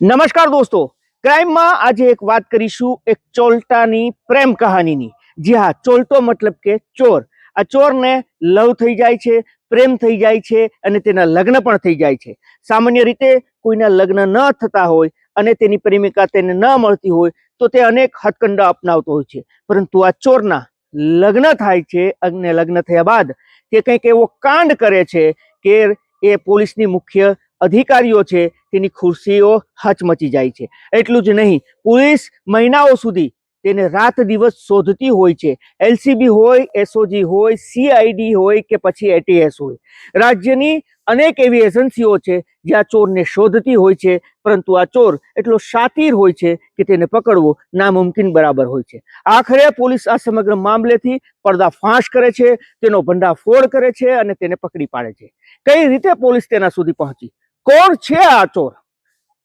નમસ્કાર દોસ્તો, ક્રાઇમમાં આજે એક વાત કરીશું એક ચોલટાની પ્રેમ કહાનીની. જી હા, ચોલટો મતલબ કે ચોર. આ ચોરને લવ થઈ જાય છે, પ્રેમ થઈ જાય છે અને તેના લગ્ન પણ થઈ જાય છે. સામાન્ય રીતે કોઈના લગ્ન ન થતા હોય અને તેની પ્રેમિકા તેને ન મળતી હોય તો તે અનેક હથકંડા અપનાવતો હોય છે. પરંતુ આ ચોરના લગ્ન થાય છે અને લગ્ન થયા બાદ તે કંઈક એવો કાંડ કરે છે કે એ પોલીસની મુખ્ય અધિકારીઓ છે, તેની ખુરશીઓ હચમચી જાય છે. એટલું જ નહીં, પોલીસ મહિનાઓ સુધી તેને રાત દિવસ શોધતી હોય છે. એલસીબી હોય, એસઓજી હોય, સીઆઈડી હોય કે પછી એટીએસ હોય. રાજ્યની અનેક એવી એજન્સીઓ છે, જે આ ચોરને શોધતી હોય છે, પરંતુ આ ચોર એટલો શાતીર હોય છે કે તેને પકડવો નામુમકિન બરાબર હોય છે. આખરે પોલીસ આ સમગ્ર મામલેથી પડદાફાશ કરે છે, તેનો ભંડાફોડ કરે છે અને તેને પકડી પાડે છે. કઈ રીતે પોલીસ તેના સુધી પહોંચી? કોણ છે આ ચોર?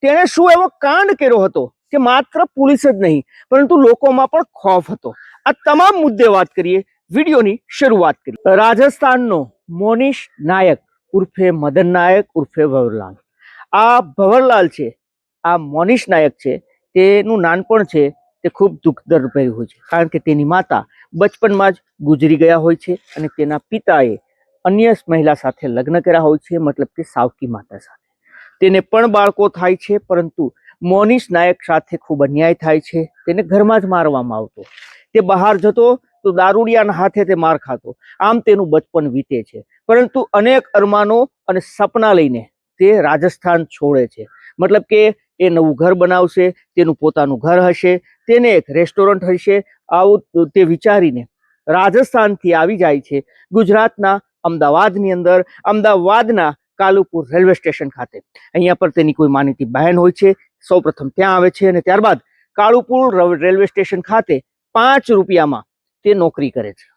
તેણે શું એવો કાંડ કર્યો હતો કે માત્ર પોલીસ જ નહીં, પરંતુ લોકોમાં પણ ખોફ હતો. આ તમામ મુદ્દે વાત કરીએ, વિડીયોની શરૂઆત કરી રાજસ્થાનનો મોનીશ નાયક ઉર્ફે મદન નાયક, ઉર્ફે ભવરલાલ આ ભવરલાલ છે, આ મોનિશ નાયક છે, તેનું નાનપણ છે, તે ખૂબ દુઃખદર ભર્યું હોય છે, કારણ કે તેની માતા બચપનમાં જ ગુજરી ગયા હોય છે અને તેના પિતાએ અન્ય મહિલા સાથે લગ્ન કર્યા હોય છે, મતલબ કે સાવકી માતા સાથે. તેને પણ બાળકો થાય છે, પરંતુ મોનીશ નાયક સાથે ખૂબ અન્યાય થાય છે, તેને ઘરમાં જ મારવામાં આવતો. તે બહાર જતો તો દારૂડિયાના હાથે તે માર ખાતો. આમ તેનું બચપન વીતે છે. પરંતુ અનેક અરમાનો અને સપના લઈને તે રાજસ્થાન છોડે છે. મતલબ કે એ નવું ઘર બનાવશે, તેનું પોતાનું ઘર હશે, તેને એક રેસ્ટોરન્ટ હશે, આવું તે વિચારીને રાજસ્થાનથી આવી જાય છે. ગુજરાતના અમદાવાદની અંદર, અમદાવાદના કાલુપુર રેલવે સ્ટેશન ખાતે. અહીંયા પર તેની કોઈ માનીતી બહેન હોય છે. સૌપ્રથમ ત્યાં આવે છે અને ત્યારબાદ કાળુપુર રેલવે સ્ટેશન ખાતે પાંચ રૂપિયામાં તે નોકરી કરે છે.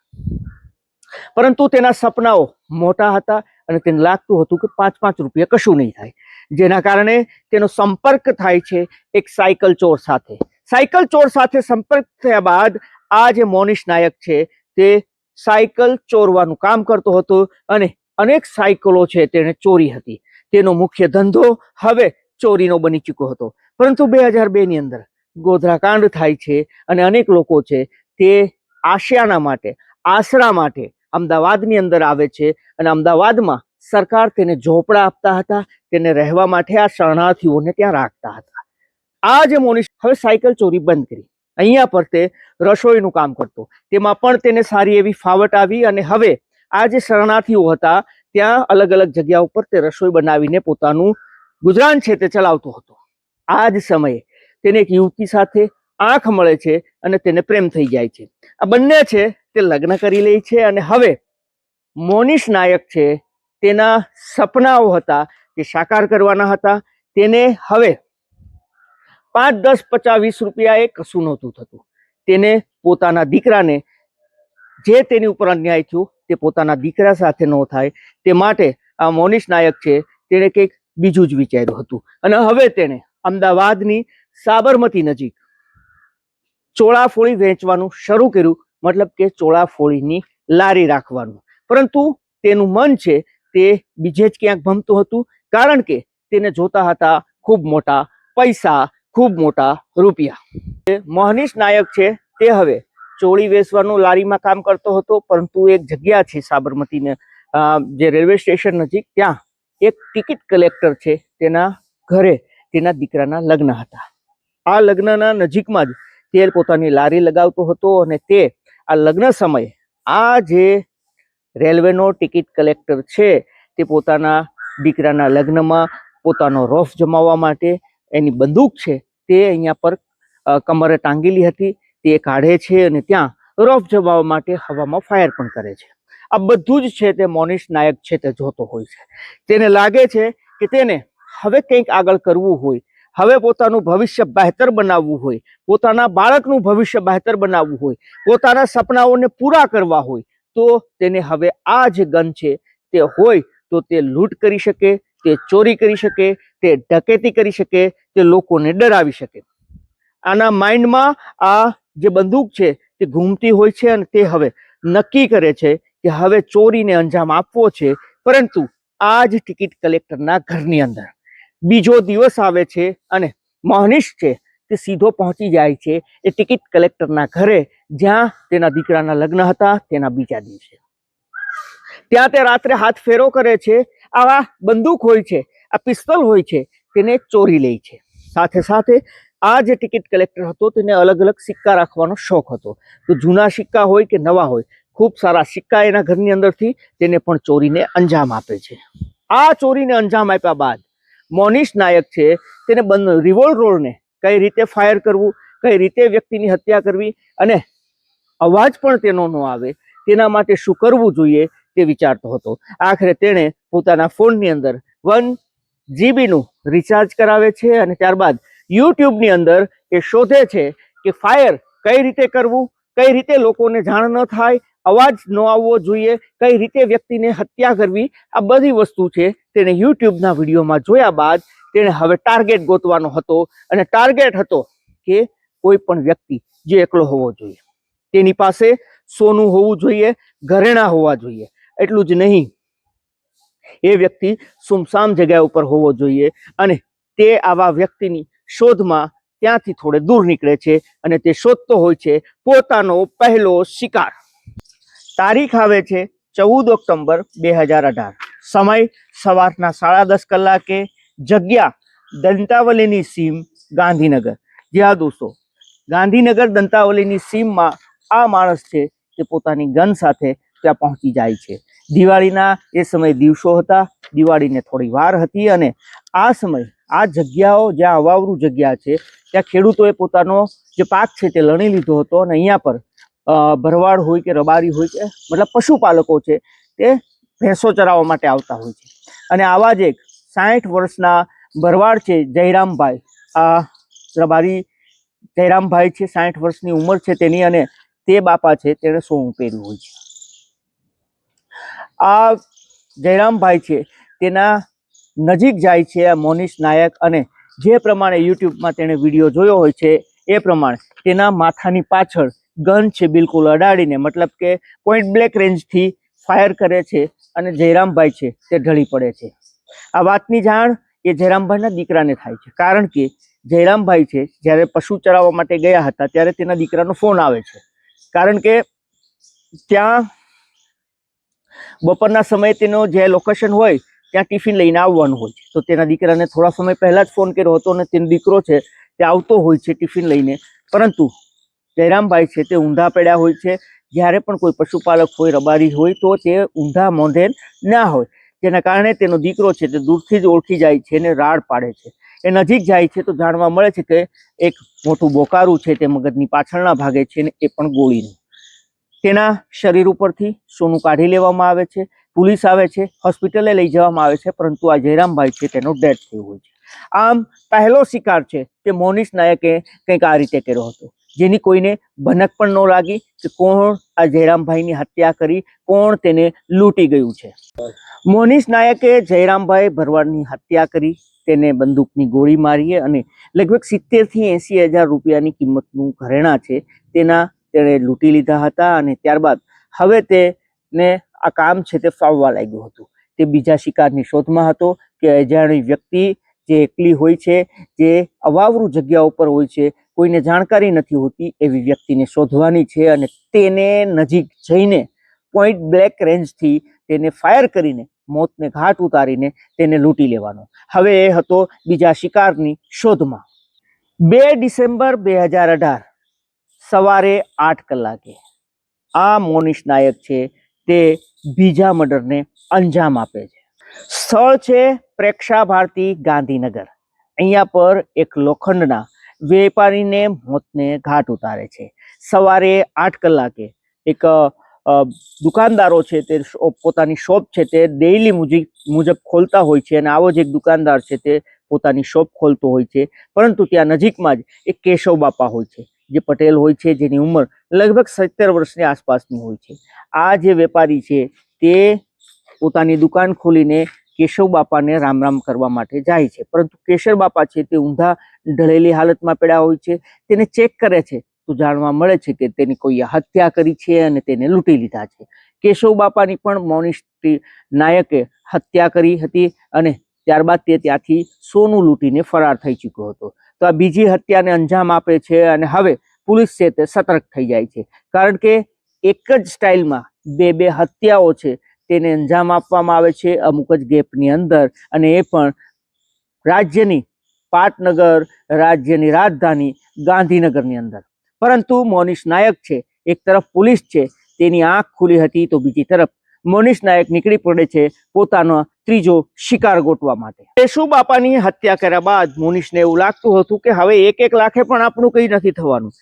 પરંતુ તેના સપનાઓ મોટા હતા અને તેને લાગતું હતું કે પાંચ પાંચ રૂપિયા કશું નહીં થાય. જેના કારણે તેનો સંપર્ક થાય છે એક સાયકલ ચોર સાથે. સાયકલ ચોર સાથે સંપર્ક થયા બાદ આ જે મોનિશ નાયક છે તે સાયકલ ચોરવાનું કામ કરતો હતો અને અનેક સાયકલો છે તેણે ચોરી હતી. તેનો મુખ્ય ધંધો હવે ચોરીનો બની ચૂક્યો હતો. પરંતુ બે હજાર બે ની અંદર ગોધરાકાંડ થાય છે અને અનેક લોકો છે તે આશિયાના માટે, આશરા માટે અમદાવાદની અંદર આવે છે અને અમદાવાદમાં સરકાર તેને ઝોપડા આપતા હતા, તેને રહેવા માટે આ શરણાર્થીઓને ત્યાં રાખતા હતા. આ જે મોનિશ હવે સાયકલ ચોરી બંધ કરી. અહીંયા પર તે રસોઈનું કામ કરતો. તેમાં પણ તેને સારી એવી ફાવટ આવી અને હવે આ જે શરણાર્થીઓ હતા, ત્યાં અલગ અલગ જગ્યા ઉપર તે રસોઈ બનાવીને પોતાનું ગુજરાન છે તે ચલાવતો હતો. આ જ સમયે તેને એક યુવતી સાથે આંખ મળે છે અને તેને પ્રેમ થઈ જાય છે. આ બંને છે તે લગ્ન કરી લે છે અને હવે મોનિશ નાયક છે તેના સપનાઓ હતા તે સાકાર કરવાના હતા. તેને હવે પાંચ, દસ, પચાસ, વીસ રૂપિયા એ કશું નહોતું થતું. તેને પોતાના દીકરાને જે તેની ઉપર અન્યાય થયો તે પોતાના દીકરા સાથે ન થાય. તે માટે આ મોનીશ નાયક છે, તેણે કંઈક બીજું જ વિચાર્યું હતું. અને હવે તેણે અમદાવાદની સાબરમતી નજીક ચોળાફોળી વેચવાનું શરૂ કર્યું. મતલબ કે ચોળાફોળીની લારી રાખવાનું. પરંતુ તેનું મન છે, તે બીજે જ ક્યાંક ભમતું હતું, કારણ કે તેને જોતા હતા ખૂબ મોટા પૈસા, ખૂબ મોટા રૂપિયા. મોહનીશ નાયક છે, તે હવે ચોળી વેચવાનું લારીમાં કામ કરતો હતો, પરંતુ એક જગ્યા છે સાબરમતીને જે રેલવે સ્ટેશન નજીક, ત્યાં એક ટિકિટ કલેક્ટર છે તેના ઘરે, તેના દીકરાના લગ્ન હતા. આ લગ્નના નજીકમાં જ તે પોતાની લારી લગાવતો હતો અને તે આ લગ્ન સમયે આ જે રેલવેનો ટિકિટ કલેક્ટર છે તે પોતાના દીકરાના લગ્નમાં પોતાનો રોફ જમાવવા માટે એની બંદૂક છે તે અહીંયા પર કમરે ટાંગેલી હતી. તે કાઢે છે અને ત્યાં રોફ જમાવવા માટે હવામાં ફાયર પણ કરે છે. આ બધું જ છે તે મોનિશ નાયક છે તે જોતો હોય છે. તેને લાગે છે કે તેને હવે કંઈક આગળ કરવું હોય. હવે પોતાનું ભવિષ્ય બહેતર બનાવવું હોય. પોતાના બાળકનું ભવિષ્ય બહેતર બનાવવું હોય. પોતાના સપનાઓને પૂરા કરવા હોય. તો તેને હવે આ જે ગન છે તે હોય તો તે લૂંટ કરી શકે, તે ચોરી કરી શકે, તે ડકેતી કરી શકે, તે લોકોને ડરાવી શકે. આના માઇન્ડમાં આ જે બંદૂક છે તે ઘૂમતી હોય છે અને તે હવે નક્કી કરે છે કે હવે ચોરીને અંજામ આપવો છે. પરંતુ આ જ ટિકિટ કલેક્ટરના ઘરની અંદર. બીજો દિવસ આવે છે અને મોહનીશ છે તે સીધો પહોંચી જાય છે એ ટિકિટ કલેક્ટરના ઘરે, જ્યાં તેના દીકરાના લગ્ન હતા તેના બીજા દિવસે. ત્યાં તે રાત્રે હાથ ફેરો કરે છે. આવા બંદૂક હોય છે, આ પિસ્તોલ હોય છે, તેને ચોરી લે છે. સાથે સાથે આ જે ટિકિટ કલેક્ટર હતો તેને અલગ અલગ સિક્કા રાખવાનો શોખ હતો. તો જૂના સિક્કા હોય કે નવા હોય, ખૂબ સારા સિક્કા એના ઘરની અંદરથી તેને પણ ચોરીને અંજામ આપે છે. આ ચોરીને અંજામ આપ્યા બાદ મોનીશ નાયક છે તેને બંધ રિવોલ્વરને કઈ રીતે ફાયર કરવું, કઈ રીતે વ્યક્તિની હત્યા કરવી અને અવાજ પણ તેનો ન આવે તેના માટે શું કરવું જોઈએ તે વિચારતો હતો. આખરે તેણે પોતાના ફોનની અંદર વન જીબીનું રિચાર્જ કરાવે છે અને ત્યારબાદ યુટ્યુબની અંદર એ શોધે છે કે ફાયર કઈ રીતે કરવું, કઈ રીતે લોકોને જાણ ન થાય, અવાજ ન આવવો જોઈએ, કઈ રીતે વ્યક્તિને હત્યા કરવી, આ બધી વસ્તુ છે તેણે યુટ્યુબના વિડીયોમાં જોયા બાદ તેણે હવે ટાર્ગેટ ગોતવાનો હતો અને ટાર્ગેટ હતો કે કોઈ પણ વ્યક્તિ જે એકલો હોવો જોઈએ. તેની પાસે સોનું હોવું જોઈએ, ઘરેણા હોવા જોઈએ. એટલું જ નહીં, એ વ્યક્તિ સુમસામ જગ્યા ઉપર હોવો જોઈએ અને તે આવા વ્યક્તિની શોધમાં ત્યાંથી થોડે દૂર નીકળે છે અને તે શોધતો હોય છે પોતાનો પહેલો શિકાર. તારીખ આવે છે ચૌદ ઓક્ટોબર બે હજાર અઢાર. સમય સવારના સાડા દસ કલાકે જગ્યા દંતાવલીની સીમ ગાંધીનગર. જ્યાં દોસ્તો, ગાંધીનગર દંતાવલીની સીમમાં આ માણસ છે તે પોતાની ગન સાથે ત્યાં પહોંચી જાય છે. દિવાળીના એ સમય દિવસો હતા, દિવાળીને થોડી વાર હતી અને આ સમય આ જગ્યાઓ જ્યાં અવાવરું જગ્યા છે, ત્યાં ખેડૂતોએ પોતાનો જે પાક છે તે લણી લીધો હતો અને અહીંયા પર ભરવાડ હોય કે રબારી હોય કે મતલબ પશુપાલકો છે તે ભેંસો ચરાવવા માટે આવતા હોય છે. અને આવા જ એક સાઠ વર્ષના ભરવાડ છે જયરામભાઈ. આ રબારી જયરામભાઈ છે, સાઠ વર્ષની ઉંમર છે તેની અને તે બાપા છે તેણે સોનું પહેર્યું હોય છે. આ જયરામભાઈ છે તેના નજીક જાય છે આ મોનીશ નાયક અને જે પ્રમાણે યુટ્યુબમાં તેણે વીડિયો જોયો હોય છે, એ પ્રમાણે તેના માથાની પાછળ ગન છે બિલકુલ અડાડીને, મતલબ કે પોઈન્ટ બ્લેક રેન્જથી ફાયર કરે છે અને જયરામભાઈ છે તે ઢળી પડે છે. આ વાતની જાણ એ જયરામભાઈના દીકરાને થાય છે, કારણ કે જયરામભાઈ છે, જ્યારે પશુ ચરાવવા માટે ગયા હતા, ત્યારે તેના દીકરાનો ફોન આવે છે. કારણ કે ત્યાં બપોરના સમયે તેનો જે લોકેશન હોય ત્યાં ટિફિન લઈને આવવાનું હોય છે. તો તેના દીકરાને થોડા સમય પહેલાં જ ફોન કર્યો હતો અને તેનો દીકરો છે તે આવતો હોય છે ટિફિન લઈને. પરંતુ જયરામભાઈ છે તે ઊંધા પડ્યા હોય છે. જ્યારે પણ કોઈ પશુપાલક હોય, રબારી હોય, તો તે ઊંધા મોંધે ના હોય. જેના કારણે તેનો દીકરો છે તે દૂરથી જ ઓળખી જાય છે અને રાડ પાડે છે. એ નજીક જાય છે તો જાણવા મળે છે કે એક મોટું બોકારું છે તે મગજની પાછળના ભાગે છે ને એ પણ ગોળીનું. તેના શરીર ઉપરથી સોનું કાઢી લેવામાં આવે છે. પોલીસ આવે છે, હોસ્પિટલે લઈ જવામાં આવે છે, પરંતુ આ જયરામભાઈ છે તેનો ડેથ થયું હોય છે. આમ પહેલો શિકાર છે તે મોનીશ નાયકે કંઈક આ રીતે કર્યો હતો, જેની કોઈને ભનક પણ ન લાગી કે કોણ આ જયરામભાઈની હત્યા કરી, કોણ તેને લૂંટી ગયું છે. મોનીશ નાયકે જયરામભાઈ ભરવાડની હત્યા કરી, તેને બંદૂકની ગોળી મારી અને લગભગ સિત્તેરથી એંસી હજાર રૂપિયાની કિંમતનું ઘરેણાં છે, તેના તેણે લૂંટી લીધા હતા અને ત્યારબાદ હવે તેને આ કામ છે તે ફાવવા લાગ્યું હતું. તે બીજા શિકારની શોધમાં હતો કે અજાણી વ્યક્તિ જે એકલી હોય છે, જે અવાવરું જગ્યા ઉપર હોય છે, કોઈને જાણકારી નથી હોતી એવી વ્યક્તિને શોધવાની છે અને તેને નજીક જઈને પોઈન્ટ બ્લેક રેન્જથી તેને ફાયર કરીને મોતને ઘાટ ઉતારીને તેને લૂંટી લેવાનો. હવે એ હતો બીજા શિકારની શોધમાં. બે ડિસેમ્બર બે હજાર અઢાર સવારે આઠ કલાકે આ મોનિશ નાયક છે તે બીજા મર્ડરને અંજામ આપે છે. સ્થળ છે પ્રેક્ષા ભારતી ગાંધીનગર. અહીંયા પર એક લોખંડના વેપારીને મોતને ઘાટ ઉતારે છે. સવારે આઠ કલાકે એક દુકાનદારો છે તે પોતાની શોપ છે તે ડેઇલી મુજબ મુજબ ખોલતા હોય છે અને આવો જ એક દુકાનદાર છે તે પોતાની શોપ ખોલતો હોય છે. પરંતુ ત્યાં નજીકમાં જ એક કેશવ બાપા હોય છે. જે પટેલ હોય છે, જેની ઉંમર લગભગ સત્તર વર્ષની આસપાસની હોય છે. આ જે વેપારી છે, તે પોતાની દુકાન ખોલીને કેશવ બાપાને રામ રામ કરવા માટે જાય છે. પરંતુ કેશવ બાપા છે, તે ઊંધા ઢળેલી હાલતમાં પડ્યા હોય છે. તેને ચેક કરે છે, તો જાણવા મળે છે કે તેની કોઈ હત્યા કરી છે અને તેને લૂંટી લીધા છે. કેશવ બાપાની પણ મોનિસ્ટ્રી નાયકે હત્યા કરી હતી અને ત્યારબાદ તે ત્યાંથી સોનું લૂંટીને ફરાર થઈ ચૂક્યો હતો. તો આ બીજી હત્યાને અંજામ આપે છે અને હવે પોલીસ છે તે સતર્ક થઈ જાય છે. કારણ કે એક જ સ્ટાઇલમાં બે બે હત્યાઓ છે તેને અંજામ આપવામાં આવે છે અમુક જ ગેપની અંદર અને એ પણ રાજ્યની પાટનગર, રાજ્યની રાજધાની ગાંધીનગરની અંદર. પરંતુ મોનિશ નાયક છે, એક તરફ પોલીસ છે, તેની આંખ ખુલી હતી તો બીજી તરફ મોનિશ નાયક નીકળી પડે છે પોતાનો ત્રીજો શિકાર ગોતવા માટે. કેશુ બાપાની હત્યા કર્યા બાદ મોનીશને એવું લાગતું હતું કે હવે એક એક લાખે પણ આપણું કંઈ નથી થવાનું.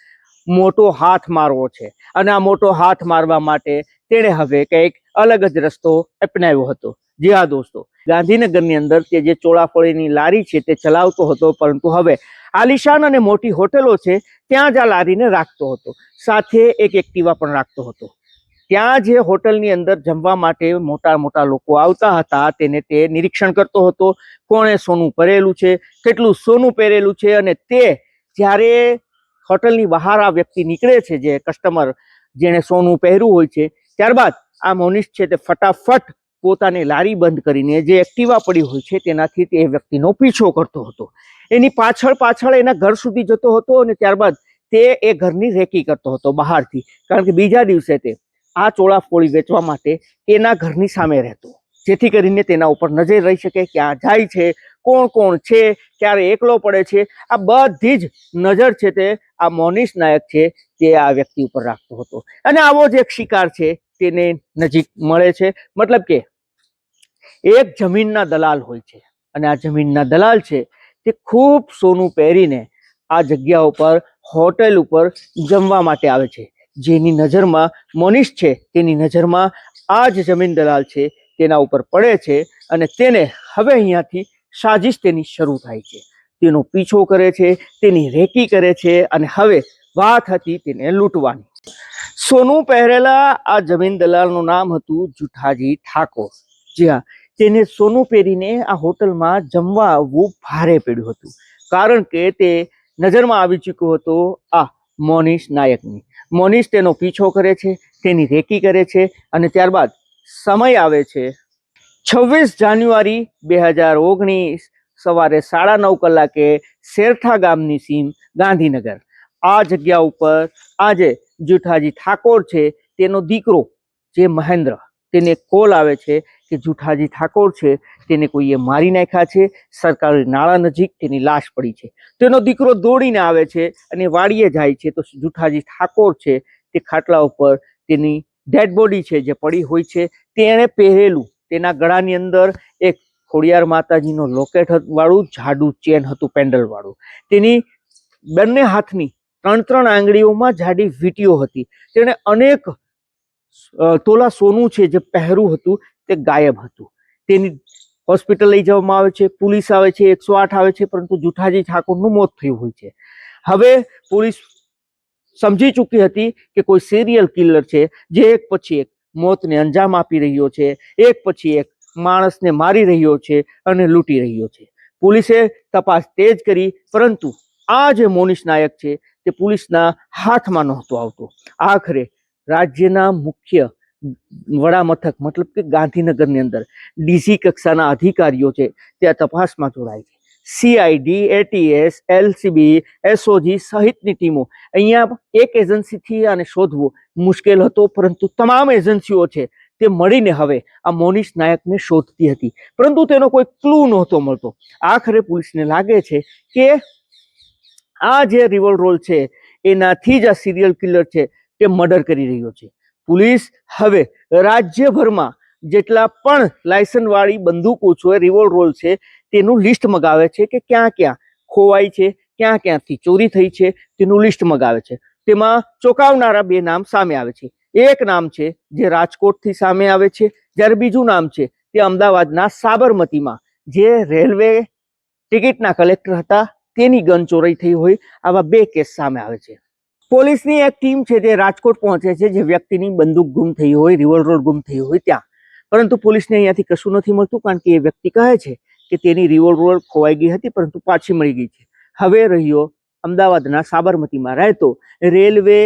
મોટો હાથ મારવો છે અને આ મોટો હાથ મારવા માટે તેણે હવે કંઈક અલગ જ રસ્તો અપનાવ્યો હતો. જી હા દોસ્તો, ગાંધીનગરની અંદર તે જે ચોળાફળીની લારી છે તે ચલાવતો હતો, પરંતુ હવે આલિશાન અને મોટી હોટેલો છે ત્યાં જ આ લારીને રાખતો હતો. સાથે એક એક્ટિવા પણ રાખતો હતો. ત્યાં જે હોટલની અંદર જમવા માટે મોટા મોટા લોકો આવતા હતા, તેને તે નિરીક્ષણ કરતો હતો, કોણે સોનું પહેરેલું છે, કેટલું સોનું પહેરેલું છે અને તે જ્યારે હોટલની બહાર આ વ્યક્તિ નીકળે છે, જે કસ્ટમર જેણે સોનું પહેર્યું હોય છે, ત્યારબાદ આ મોનિશ છે તે ફટાફટ પોતાની લારી બંધ કરીને જે એક્ટિવા પડી હોય છે તેનાથી તે વ્યક્તિનો પીછો કરતો હતો. એની પાછળ પાછળ એના ઘર સુધી જતો હતો અને ત્યારબાદ તે એ ઘરની રેકી કરતો હતો બહારથી, કારણ કે બીજા દિવસે તે આ ચોળાફોળી વેચવા માટે તેના ઘરની સામે રહેતો. જેથી કરીને તેના ઉપર નજર રહી શકે ક્યાં જાય છે, કોણ કોણ છે, ક્યારે એકલો પડે છે. આ બધી જ નજર છે તે આ મોનીશ નાયક છે તે આ વ્યક્તિ ઉપર રાખતો હતો. અને આવો જ એક શિકાર છે તેને નજીક મળે છે. મતલબ કે એક જમીનના દલાલ હોય છે. અને આ જમીનના દલાલ છે તે ખૂબ સોનું પહેરીને આ જગ્યા ઉપર, હોટેલ ઉપર જમવા માટે આવે છે. જેની નજરમાં મોનિશ છે, તેની નજરમાં આ જ જમીન દલાલ છે, તેના ઉપર પડે છે અને તેને હવે અહીંયાથી સાજિશ તેની શરૂ થાય છે. તેનો પીછો કરે છે, તેની રેકી કરે છે અને હવે વાત હતી તેને લૂંટવાની. સોનું પહેરેલા આ જમીન દલાલનું નામ હતું જુઠાજી ઠાકોર. જ્યાં તેને સોનું પહેરીને આ હોટલમાં જમવા આવવું ભારે પડ્યું હતું. કારણ કે તે નજરમાં આવી ચૂક્યો હતો આ મોનીશ નાયકની. મોનિશ તેનો પીછો કરે છે, તેની રેકી કરે છે અને ત્યારબાદ સમય આવે છે છવ્વીસ જાન્યુઆરી બે હજાર ઓગણીસ સવારે સાડા નવ કલાકે શેરઠા ગામની સીમ ગાંધીનગર. આ જગ્યા ઉપર આજે જુઠાજી ઠાકોર છે, તેનો દીકરો જે મહેન્દ્ર, તેને કોલ આવે છે કે જુઠાજી ઠાકોર છે, તેને કોઈએ મારી નાખ્યા છે, સરકારી નાળા નજીક તેની લાશ પડી છે. તેનો દીકરો દોડીને આવે છે અને વાડીએ જાય છે, તો જુઠાજી ઠાકોર છે, તે ખાટલા ઉપર તેની ડેડ બોડી છે જે પડી હોય છે, તેણે પહેરેલું. તેના ગળાની અંદર એક ખોડિયાર માતાજીનો લોકેટ વાળું જાડું ચેન હતું, પેન્ડલ વાળું. તેની બંને હાથની ત્રણ ત્રણ આંગળીઓમાં જાડી વીંટીઓ હતી. તેણે અનેક તોલા સોનું છે જે પહેરું હતું તે ગાયબ હતું. તેની હોસ્પિટલ લઈ જવામાં આવે છે, પોલીસ આવે છે, એકસો આઠ આવે છે, પરંતુ જુઠાજી ઠાકોરનું મોત થયું હોય છે. હવે પોલીસ સમજી ચૂકી હતી કે કોઈ સિરિયલ કિલર છે, જે એક પછી એક મોતને અંજામ આપી રહ્યો છે, એક પછી એક માણસને મારી રહ્યો છે અને લૂંટી રહ્યો છે. પોલીસે તપાસ તેજ કરી, પરંતુ આ જે મોનિશ નાયક છે, તે પોલીસના હાથમાં નહોતો આવતો. આખરે રાજ્યના મુખ્ય વડામથક, મતલબ કે ગાંધીનગરની અંદર ડીસી કક્ષાના અધિકારીઓ છે, તે તપાસમાં જોડાય છે. સીઆઈડી એટીએસ એલસીબી એસઓજી સહિતની ટીમો અહીંયા એક એજન્સીથી આને શોધવું મુશ્કેલ હતો, પરંતુ તમામ એજન્સીઓ છે તે મળીને હવે આ મોનિશ નાયકને શોધતી હતી. પરંતુ તેનો કોઈ ક્લુ નહોતો મળતો. આખરે પોલીસને લાગે છે કે આ જે રિવોલ રોલ છે, એનાથી જ આ સિરિયલ કિલર છે, તે મર્ડર કરી રહ્યો છે. પોલીસ હવે રાજ્યભરમાં જેટલા પણ લાયસનવાળી બંદૂકો છે રિવોલ્વ રોલ છે, તેનું લિસ્ટ મગાવે છે કે ક્યાં ક્યાં ખોવાઈ છે, ક્યાં ક્યાંથી ચોરી થઈ છે, તેનું લિસ્ટ મગાવે છે. તેમાં ચોંકાવનારા બે નામ સામે આવે છે. એક નામ છે જે રાજકોટથી સામે આવે છે, જ્યારે બીજું નામ છે તે અમદાવાદના સાબરમતીમાં, જે રેલવે ટિકિટના કલેક્ટર હતા, તેની ગન ચોરી થઈ હોય, આવા બે કેસ સામે આવે છે. પોલીસની એક ટીમ છે તે રાજકોટ પહોંચે છે, જે વ્યક્તિની બંદૂક ગુમ થઈ હોય, રિવોલ્વર ગુમ થઈ હોય ત્યાં. પરંતુ પોલીસને અહીંયાથી કશું નથી મળતું, કારણ કે એ વ્યક્તિ કહે છે કે તેની રિવોલ્વર ખોવાઈ ગઈ હતી, પરંતુ પાછી મળી ગઈ છે. હવે રહ્યો અમદાવાદના સાબરમતીમાં રહેતો રેલવે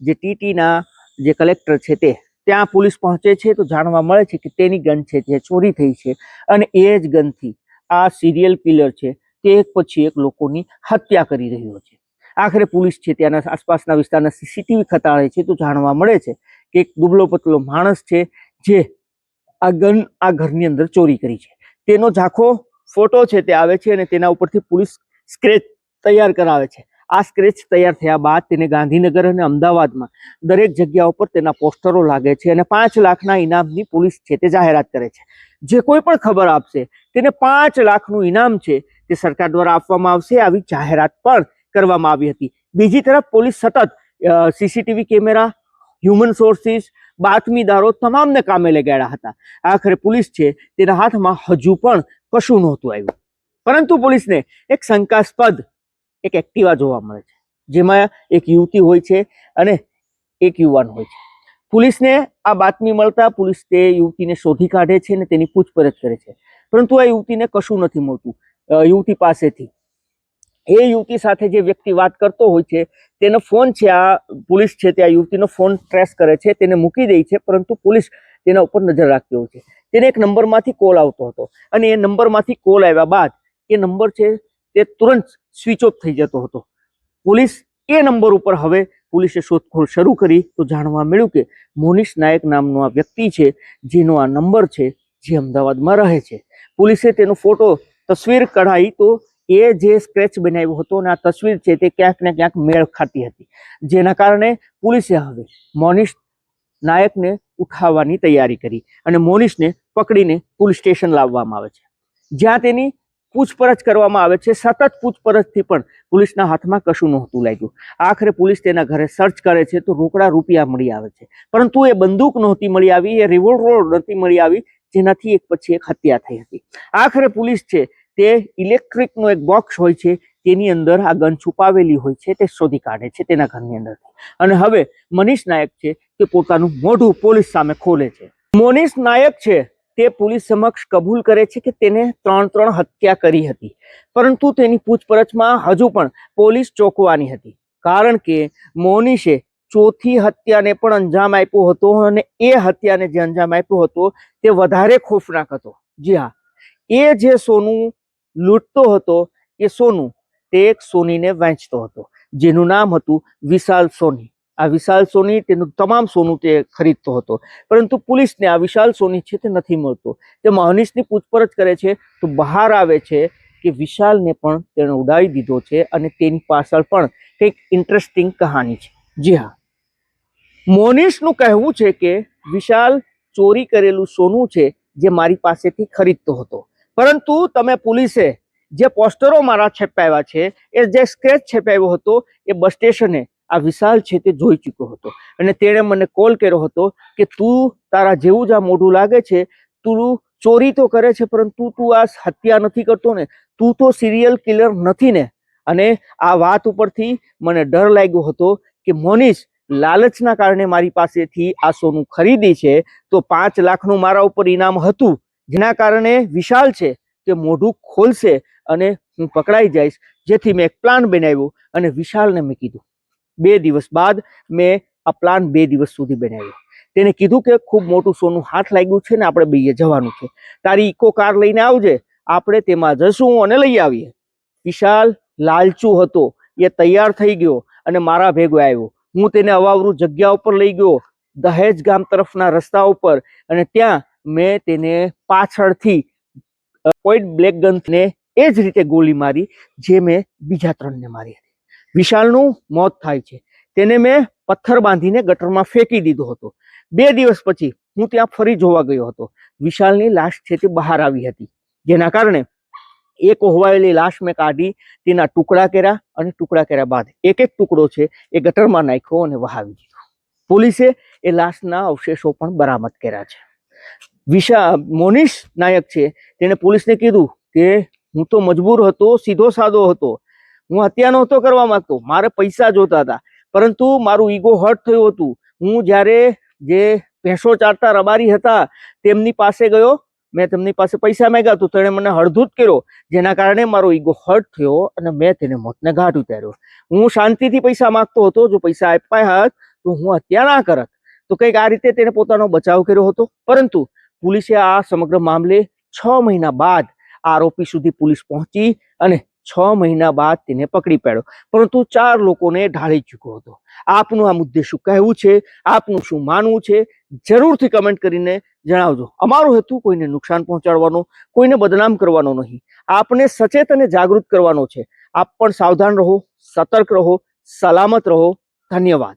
જે ટીટીના જે કલેક્ટર છે તે. ત્યાં પોલીસ પહોંચે છે તો જાણવા મળે છે કે તેની ગન છે તે ચોરી થઈ છે અને એ જ ગનથી આ સિરિયલ કિલર છે તે એક પછી એક લોકોની હત્યા કરી રહ્યો છે. આખરે પોલીસ છે ત્યાંના આસપાસના વિસ્તારના સીસીટીવી ખતાળે છે તો જાણવા મળે છે કે એક દુબલો પતલો માણસ છે જે આ ગન આ ઘરની અંદર ચોરી કરી છે. તેનો ઝાંખો ફોટો છે તે આવે છે અને તેના ઉપરથી પોલીસ સ્ક્રેચ તૈયાર કરાવે છે. આ સ્ક્રેચ તૈયાર થયા બાદ તેને ગાંધીનગર અને અમદાવાદમાં દરેક જગ્યા ઉપર તેના પોસ્ટરો લાગે છે અને પાંચ લાખના ઇનામની પોલીસ છે તે જાહેરાત કરે છે. જે કોઈ પણ ખબર આપશે તેને પાંચ લાખનું ઇનામ છે તે સરકાર દ્વારા આપવામાં આવશે. આવી જાહેરાત પણ કરવામાં આવી હતી. બીજી તરફ પોલીસ સતત સીસીટીવી કેમેરા, હ્યુમન સોર્સિસ, બાતમીદારો તમામને કામે લગાડ્યા હતા. આખરે પોલીસ છે તેના હાથમાં હજુ પણ કશું નહોતું આવ્યું. પરંતુ પોલીસને એક શંકાસ્પદ, એક એક્ટિવા જોવા મળે છે. જેમાં એક યુવતી હોય છે અને એક યુવાન હોય છે. પોલીસને આ બાતમી મળતા પોલીસ તે યુવતીને શોધી કાઢે છે અને તેની પૂછપરછ કરે છે. પરંતુ આ યુવતીને કશું નથી મળતું. યુવતી પાસેથી એ યુવતી સાથે જે વ્યક્તિ વાત કરતો હોય છે, તેનો ફોન છે, આ પોલીસ છે તે આ યુવતીનો ફોન ટ્રેસ કરે છે, તેને મૂકી દે છે, પરંતુ પોલીસ તેના ઉપર નજર રાખતી હોય છે. તેને એક નંબરમાંથી કોલ આવતો હતો અને એ નંબરમાંથી કોલ આવ્યા બાદ એ નંબર છે તે તુરંત સ્વિચ ઓફ થઈ જતો હતો. પોલીસ એ નંબર ઉપર હવે પોલીસે શોધખોળ શરૂ કરી તો જાણવા મળ્યું કે મોનિશ નાયક નામનો આ વ્યક્તિ છે, જેનો આ નંબર છે, જે અમદાવાદમાં રહે છે. પોલીસે તેનો ફોટો તસવીર કઢાઈ તો એ જે સ્ક્રેચ બનાવ્યો હતો અને આ તસવીર છે તે ક્યાંક ને ક્યાંક મેળ ખાતી હતી. જેના કારણે પોલીસે હવે મોનિશ નાયકને ઉઠાવવાની તૈયારી કરી અને મોનિશને પકડીને પોલીસ સ્ટેશન લાવવામાં આવે છે. જ્યાં તેની પૂછપરછ કરવામાં આવે છે. સતત પૂછપરછથી પણ પોલીસના હાથમાં કશું નહોતું લાગ્યું. આખરે પોલીસ તેના ઘરે સર્ચ કરે છે તો રોકડા રૂપિયા મળી આવે છે. પરંતુ એ બંદૂક નહોતી મળી આવી, એ રિવોલ્વર નહોતી મળી આવી, જેનાથી એક પછી એક હત્યા થઈ હતી. આખરે પોલીસ છે તે ઇલેક્ટ્રિકનો એક બોક્સ હોય છે, તેની અંદર આ ગન છુપાવેલી હોય છે, તે શોધી કાઢે છે તેના ઘરની અંદર અને હવે મનીષ નાયક છે, તે પોતાનું મોઢું પોલીસ સામે ખોલે છે. મોનીશ નાયક છે, તે પોલીસ સમક્ષ કબૂલ કરે છે કે તેને ત્રણ ત્રણ હત્યા કરી હતી. પરંતુ તેની પૂછપરછમાં હજુ પણ પોલીસ ચોંકવાની હતી. કારણ કે મોનીશે ચોથી હત્યાને પણ અંજામ આપ્યો હતો અને એ હત્યાને જે અંજામ આપ્યો હતો, તે વધારે ખોફનાક હતો. જી હા. એ જે સોનું લૂંટતો હતો એ સોનું. તે એક સોનીને વેચતો હતો, જેનું નામ હતું વિશાલ સોની. આ વિશાલ સોની તેનું તમામ સોનું તે ખરીદતો હતો. પરંતુ પોલીસને આ વિશાલ સોની છે તે નથી મળતો. તે મહનીશની પૂછપરછ કરે છે તો બહાર આવે છે કે વિશાલને પણ તેણે ઉડાવી દીધો છે અને તેની પાછળ પણ કંઈક ઇન્ટરેસ્ટિંગ કહાની છે. જી હા. મોનીશનું કહેવું છે કે વિશાલ ચોરી કરેલું સોનું છે જે મારી પાસેથી ખરીદતો હતો. પરંતુ તમે પોલીસે જે પોસ્ટરો મારા છપાવ્યા છે, એ જે સ્ક્રેચ છપાવ્યો હતો, એ બસ સ્ટેશને આ વિશાલ છે તે જોઈ ચૂક્યો હતો. અને તેણે મને કોલ કર્યો હતો કે તું તારા જેવું જ આ મોઢું લાગે છે, તું ચોરી તો કરે છે, પરંતુ તું આ હત્યા નથી કરતો ને, તું તો સિરિયલ કિલર નથી ને. અને આ વાત ઉપરથી મને ડર લાગ્યો હતો કે મોનીશ લાલચના કારણે મારી પાસેથી આ સોનું ખરીદી છે, તો પાંચ લાખનું મારા ઉપર ઇનામ હતું જેના કારણે વિશાલ છે તે મોઢું ખોલશે અને હું પકડાઈ જઈશ. જેથી મેં એક પ્લાન બનાવ્યો અને વિશાલને મેં કીધું. બે દિવસ બાદ મેં આ પ્લાન બે દિવસ સુધી બનાવ્યો. તેને કીધું કે ખૂબ મોટું સોનું હાથ લાગ્યું છે ને આપણે બેયે જવાનું છે. તારી ઇકો કાર લઈને આવજે. આપણે તેમાં જશું અને લઈ આવીએ. વિશાલ લાલચુ હતો. એ તૈયાર થઈ ગયો અને મારા ભેગો આવ્યો. હું તેને અવાવરું જગ્યા ઉપર લઈ ગયો. દહેજ ગામ તરફના રસ્તા ઉપર અને ત્યાં મેં તેને પાછળથી પોઈન્ટ બ્લેક ગનને એ જ રીતે ગોળી મારી, જે મેં બીજા ત્રણને મારી હતી. વિશાલનું મોત થાય છે. તેને મેં પથ્થર બાંધીને ગટરમાં ફેંકી દીધો હતો. બે દિવસ પછી હું ત્યાં ફરી જોવા ગયો હતો. વિશાલની લાશ છે તે બહાર આવી હતી. જેના કારણે એ કોહવાયેલી લાશ મેં કાઢી, તેના ટુકડા કર્યા અને ટુકડા કર્યા બાદ એક એક ટુકડો છે એ ગટરમાં નાખ્યો અને વહાવી દીધો. પોલીસે એ લાશના અવશેષો પણ બરામદ કર્યા છે. વિશા મોનીશ નાયક છે. તેણે પોલીસને કીધું કે હું તો મજબૂર હતો, સીધો સાદો હતો. હું હત્યા નહોતો કરવા માંગતો. મારે પૈસા જોતા હતા. પરંતુ મારું ઈગો હર્ટ થયું હતું. હું જ્યારે જે ભેંસો ચારતા રબારી હતા, તેમની પાસે ગયો. મેં તેમની પાસે પૈસા માંગ્યા તો તેણે મને હળધૂત કર્યો, જેના કારણે મારો ઈગો હર્ટ થયો અને મેં તેને મોતને ઘાટ ઉતાર્યો. હું શાંતિથી પૈસા માંગતો હતો. જો પૈસા આપ્યા હોત તો હું હત્યા ના કરત. તો કંઈક આ રીતે તેણે પોતાનો બચાવ કર્યો હતો. પરંતુ પોલીસે આ સમગ્ર મામલે છ મહિના બાદ આરોપી સુધી પોલીસ પહોંચી અને છ મહિના બાદ તેને પકડી પાડ્યો. પરંતુ ચાર લોકોને ઢાળી ચૂક્યો હતો. આપનું આ મુદ્દે શું કહેવું છે? આપનું શું માનવું છે? જરૂરથી કમેન્ટ કરીને જણાવજો. અમારો હેતુ કોઈને નુકસાન પહોંચાડવાનો, કોઈને બદનામ કરવાનો નહીં. આપને સચેત અને જાગૃત કરવાનો છે. આપ પણ સાવધાન રહો, સતર્ક રહો, સલામત રહો. ધન્યવાદ.